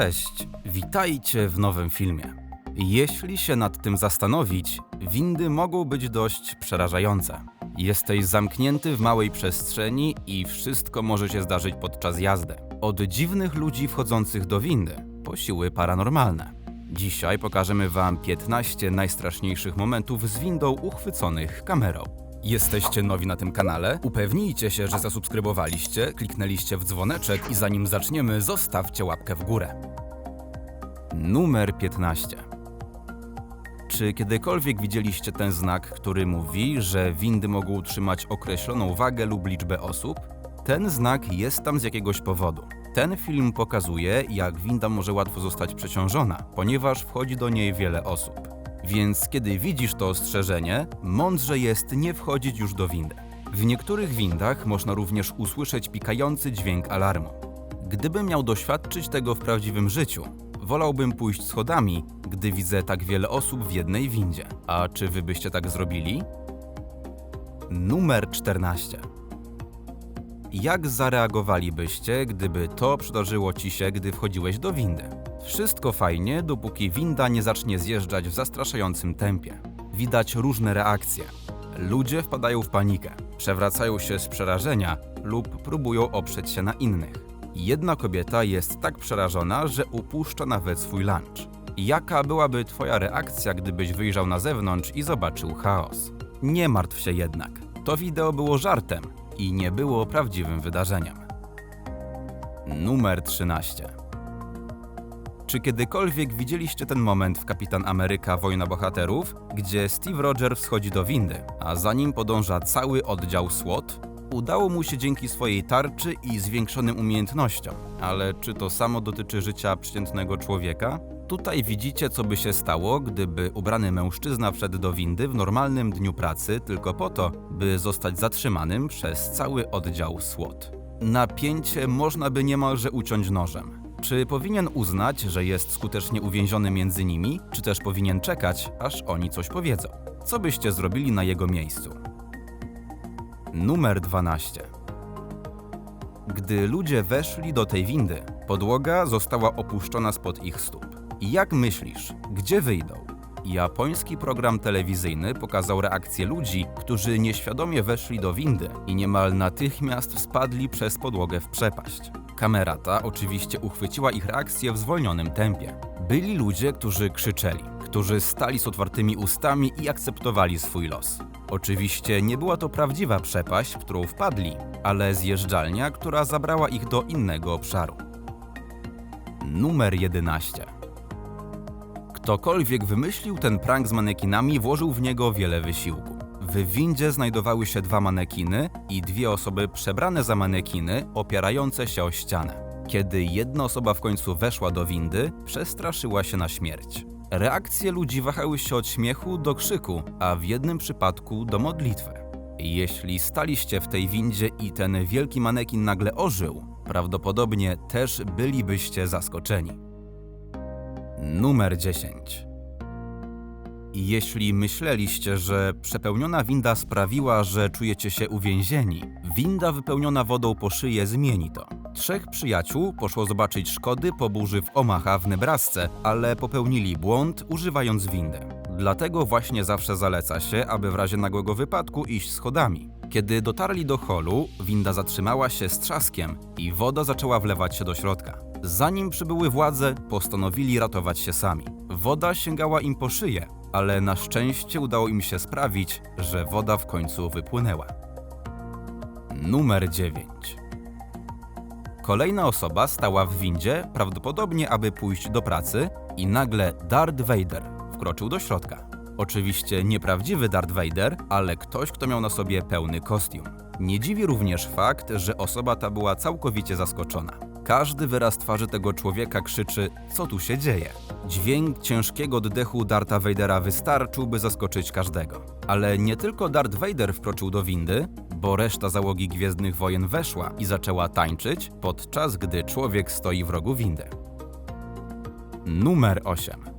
Cześć, witajcie w nowym filmie. Jeśli się nad tym zastanowić, windy mogą być dość przerażające. Jesteś zamknięty w małej przestrzeni i wszystko może się zdarzyć podczas jazdy. Od dziwnych ludzi wchodzących do windy, po siły paranormalne. Dzisiaj pokażemy Wam 15 najstraszniejszych momentów z windą uchwyconych kamerą. Jesteście nowi na tym kanale? Upewnijcie się, że zasubskrybowaliście, kliknęliście w dzwoneczek i zanim zaczniemy, zostawcie łapkę w górę. Numer 15. Czy kiedykolwiek widzieliście ten znak, który mówi, że windy mogą utrzymać określoną wagę lub liczbę osób? Ten znak jest tam z jakiegoś powodu. Ten film pokazuje, jak winda może łatwo zostać przeciążona, ponieważ wchodzi do niej wiele osób. Więc kiedy widzisz to ostrzeżenie, mądrze jest nie wchodzić już do windy. W niektórych windach można również usłyszeć pikający dźwięk alarmu. Gdybym miał doświadczyć tego w prawdziwym życiu, wolałbym pójść schodami, gdy widzę tak wiele osób w jednej windzie. A czy wy byście tak zrobili? Numer 14. Jak zareagowalibyście, gdyby to przydarzyło ci się, gdy wchodziłeś do windy? Wszystko fajnie, dopóki winda nie zacznie zjeżdżać w zastraszającym tempie. Widać różne reakcje. Ludzie wpadają w panikę, przewracają się z przerażenia lub próbują oprzeć się na innych. Jedna kobieta jest tak przerażona, że upuszcza nawet swój lunch. Jaka byłaby Twoja reakcja, gdybyś wyjrzał na zewnątrz i zobaczył chaos? Nie martw się jednak. To wideo było żartem i nie było prawdziwym wydarzeniem. Numer 13. Czy kiedykolwiek widzieliście ten moment w Kapitan Ameryka Wojna Bohaterów, gdzie Steve Rogers wschodzi do windy, a za nim podąża cały oddział SWAT? Udało mu się dzięki swojej tarczy i zwiększonym umiejętnościom, ale czy to samo dotyczy życia przeciętnego człowieka? Tutaj widzicie, co by się stało, gdyby ubrany mężczyzna wszedł do windy w normalnym dniu pracy tylko po to, by zostać zatrzymanym przez cały oddział SWAT. Napięcie można by niemalże uciąć nożem. Czy powinien uznać, że jest skutecznie uwięziony między nimi, czy też powinien czekać, aż oni coś powiedzą? Co byście zrobili na jego miejscu? Numer 12. Gdy ludzie weszli do tej windy, podłoga została opuszczona spod ich stóp. Jak myślisz, gdzie wyjdą? Japoński program telewizyjny pokazał reakcję ludzi, którzy nieświadomie weszli do windy i niemal natychmiast spadli przez podłogę w przepaść. Kamera ta oczywiście uchwyciła ich reakcję w zwolnionym tempie. Byli ludzie, którzy krzyczeli, którzy stali z otwartymi ustami i akceptowali swój los. Oczywiście nie była to prawdziwa przepaść, w którą wpadli, ale zjeżdżalnia, która zabrała ich do innego obszaru. Numer 11. Ktokolwiek wymyślił ten prank z manekinami, włożył w niego wiele wysiłku. W windzie znajdowały się dwa manekiny i dwie osoby przebrane za manekiny, opierające się o ścianę. Kiedy jedna osoba w końcu weszła do windy, przestraszyła się na śmierć. Reakcje ludzi wahały się od śmiechu do krzyku, a w jednym przypadku do modlitwy. Jeśli staliście w tej windzie i ten wielki manekin nagle ożył, prawdopodobnie też bylibyście zaskoczeni. Numer 10. Jeśli myśleliście, że przepełniona winda sprawiła, że czujecie się uwięzieni, winda wypełniona wodą po szyję zmieni to. Trzech przyjaciół poszło zobaczyć szkody po burzy w Omaha w Nebrasce, ale popełnili błąd używając windy. Dlatego właśnie zawsze zaleca się, aby w razie nagłego wypadku iść schodami. Kiedy dotarli do holu, winda zatrzymała się z trzaskiem i woda zaczęła wlewać się do środka. Zanim przybyły władze, postanowili ratować się sami. Woda sięgała im po szyję, ale na szczęście udało im się sprawić, że woda w końcu wypłynęła. Numer 9. Kolejna osoba stała w windzie, prawdopodobnie aby pójść do pracy, i nagle Darth Vader wkroczył do środka. Oczywiście nieprawdziwy Darth Vader, ale ktoś, kto miał na sobie pełny kostium. Nie dziwi również fakt, że osoba ta była całkowicie zaskoczona. Każdy wyraz twarzy tego człowieka krzyczy, co tu się dzieje. Dźwięk ciężkiego oddechu Darta Vadera wystarczył, by zaskoczyć każdego. Ale nie tylko Darth Vader wkroczył do windy, bo reszta załogi Gwiezdnych Wojen weszła i zaczęła tańczyć, podczas gdy człowiek stoi w rogu windy. Numer 8.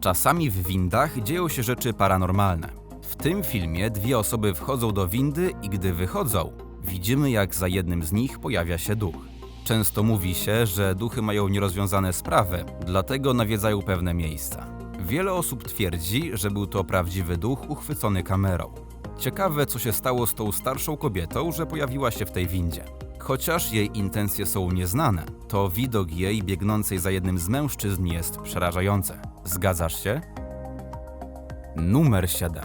Czasami w windach dzieją się rzeczy paranormalne. W tym filmie dwie osoby wchodzą do windy i gdy wychodzą, widzimy jak za jednym z nich pojawia się duch. Często mówi się, że duchy mają nierozwiązane sprawy, dlatego nawiedzają pewne miejsca. Wiele osób twierdzi, że był to prawdziwy duch uchwycony kamerą. Ciekawe, co się stało z tą starszą kobietą, że pojawiła się w tej windzie. Chociaż jej intencje są nieznane, to widok jej biegnącej za jednym z mężczyzn jest przerażający. Zgadzasz się? Numer 7.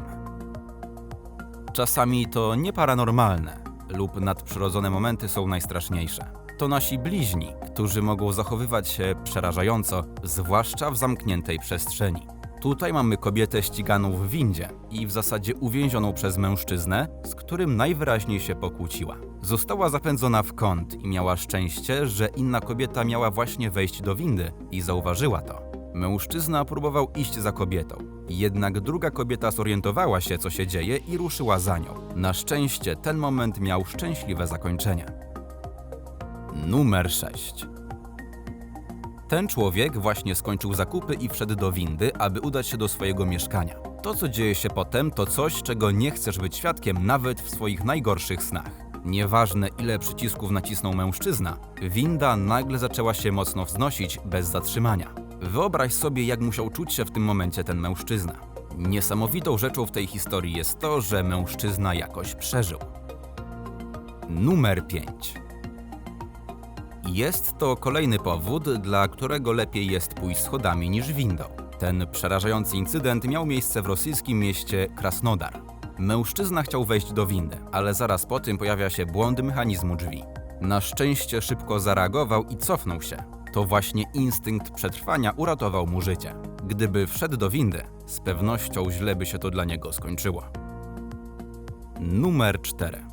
Czasami to nieparanormalne lub nadprzyrodzone momenty są najstraszniejsze. To nasi bliźni, którzy mogą zachowywać się przerażająco, zwłaszcza w zamkniętej przestrzeni. Tutaj mamy kobietę ściganą w windzie i w zasadzie uwięzioną przez mężczyznę, z którym najwyraźniej się pokłóciła. Została zapędzona w kąt i miała szczęście, że inna kobieta miała właśnie wejść do windy i zauważyła to. Mężczyzna próbował iść za kobietą, jednak druga kobieta zorientowała się, co się dzieje i ruszyła za nią. Na szczęście ten moment miał szczęśliwe zakończenie. Numer 6. Ten człowiek właśnie skończył zakupy i wszedł do windy, aby udać się do swojego mieszkania. To, co dzieje się potem, to coś, czego nie chcesz być świadkiem nawet w swoich najgorszych snach. Nieważne, ile przycisków nacisnął mężczyzna, winda nagle zaczęła się mocno wznosić bez zatrzymania. Wyobraź sobie, jak musiał czuć się w tym momencie ten mężczyzna. Niesamowitą rzeczą w tej historii jest to, że mężczyzna jakoś przeżył. Numer 5. Jest to kolejny powód, dla którego lepiej jest pójść schodami niż windą. Ten przerażający incydent miał miejsce w rosyjskim mieście Krasnodar. Mężczyzna chciał wejść do windy, ale zaraz po tym pojawia się błąd mechanizmu drzwi. Na szczęście szybko zareagował i cofnął się. To właśnie instynkt przetrwania uratował mu życie. Gdyby wszedł do windy, z pewnością źle by się to dla niego skończyło. Numer 4.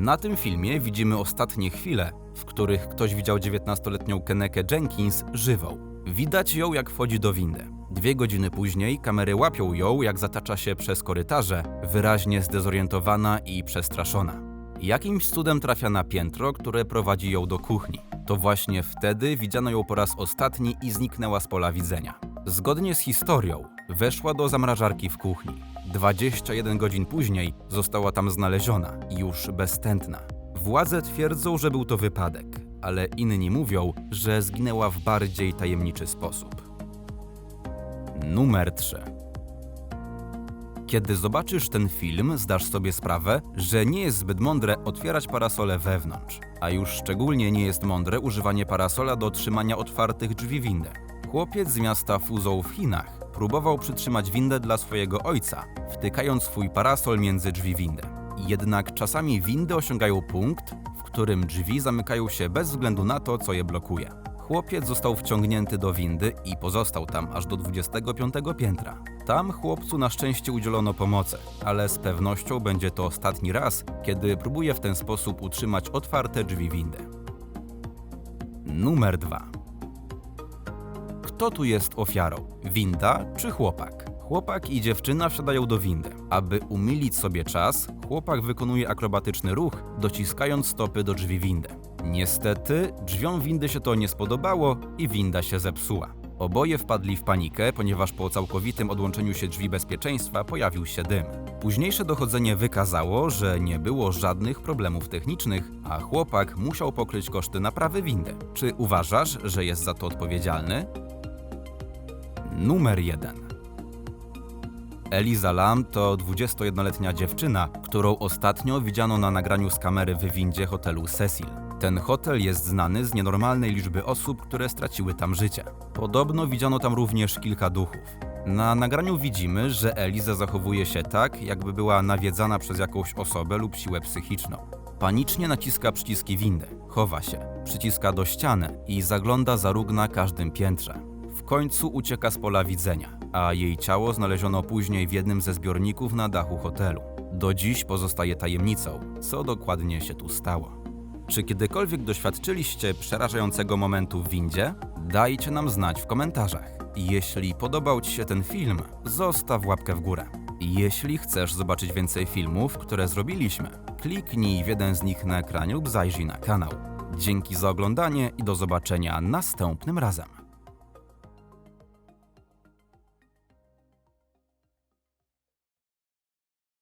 Na tym filmie widzimy ostatnie chwile, w których ktoś widział 19-letnią Kenekę Jenkins żywą. Widać ją, jak wchodzi do windy. Dwie godziny później kamery łapią ją, jak zatacza się przez korytarze, wyraźnie zdezorientowana i przestraszona. Jakimś cudem trafia na piętro, które prowadzi ją do kuchni. To właśnie wtedy widziano ją po raz ostatni i zniknęła z pola widzenia. Zgodnie z historią, weszła do zamrażarki w kuchni. 21 godzin później została tam znaleziona, już beztętna. Władze twierdzą, że był to wypadek, ale inni mówią, że zginęła w bardziej tajemniczy sposób. Numer 3. Kiedy zobaczysz ten film, zdasz sobie sprawę, że nie jest zbyt mądre otwierać parasole wewnątrz, a już szczególnie nie jest mądre używanie parasola do trzymania otwartych drzwi windy. Chłopiec z miasta Fuzhou w Chinach próbował przytrzymać windę dla swojego ojca, wtykając swój parasol między drzwi windy. Jednak czasami windy osiągają punkt, w którym drzwi zamykają się bez względu na to, co je blokuje. Chłopiec został wciągnięty do windy i pozostał tam aż do 25 piętra. Tam chłopcu na szczęście udzielono pomocy, ale z pewnością będzie to ostatni raz, kiedy próbuje w ten sposób utrzymać otwarte drzwi windy. Numer 2. Kto tu jest ofiarą? Winda czy chłopak? Chłopak i dziewczyna wsiadają do windy. Aby umilić sobie czas, chłopak wykonuje akrobatyczny ruch, dociskając stopy do drzwi windy. Niestety, drzwiom windy się to nie spodobało i winda się zepsuła. Oboje wpadli w panikę, ponieważ po całkowitym odłączeniu się drzwi bezpieczeństwa pojawił się dym. Późniejsze dochodzenie wykazało, że nie było żadnych problemów technicznych, a chłopak musiał pokryć koszty naprawy windy. Czy uważasz, że jest za to odpowiedzialny? Numer 1. Eliza Lam to 21-letnia dziewczyna, którą ostatnio widziano na nagraniu z kamery w windzie hotelu Cecil. Ten hotel jest znany z nienormalnej liczby osób, które straciły tam życie. Podobno widziano tam również kilka duchów. Na nagraniu widzimy, że Eliza zachowuje się tak, jakby była nawiedzana przez jakąś osobę lub siłę psychiczną. Panicznie naciska przyciski windy, chowa się, przyciska do ściany i zagląda za róg na każdym piętrze. Końcu ucieka z pola widzenia, a jej ciało znaleziono później w jednym ze zbiorników na dachu hotelu. Do dziś pozostaje tajemnicą, co dokładnie się tu stało. Czy kiedykolwiek doświadczyliście przerażającego momentu w windzie? Dajcie nam znać w komentarzach. Jeśli podobał Ci się ten film, zostaw łapkę w górę. Jeśli chcesz zobaczyć więcej filmów, które zrobiliśmy, kliknij w jeden z nich na ekranie lub zajrzyj na kanał. Dzięki za oglądanie i do zobaczenia następnym razem.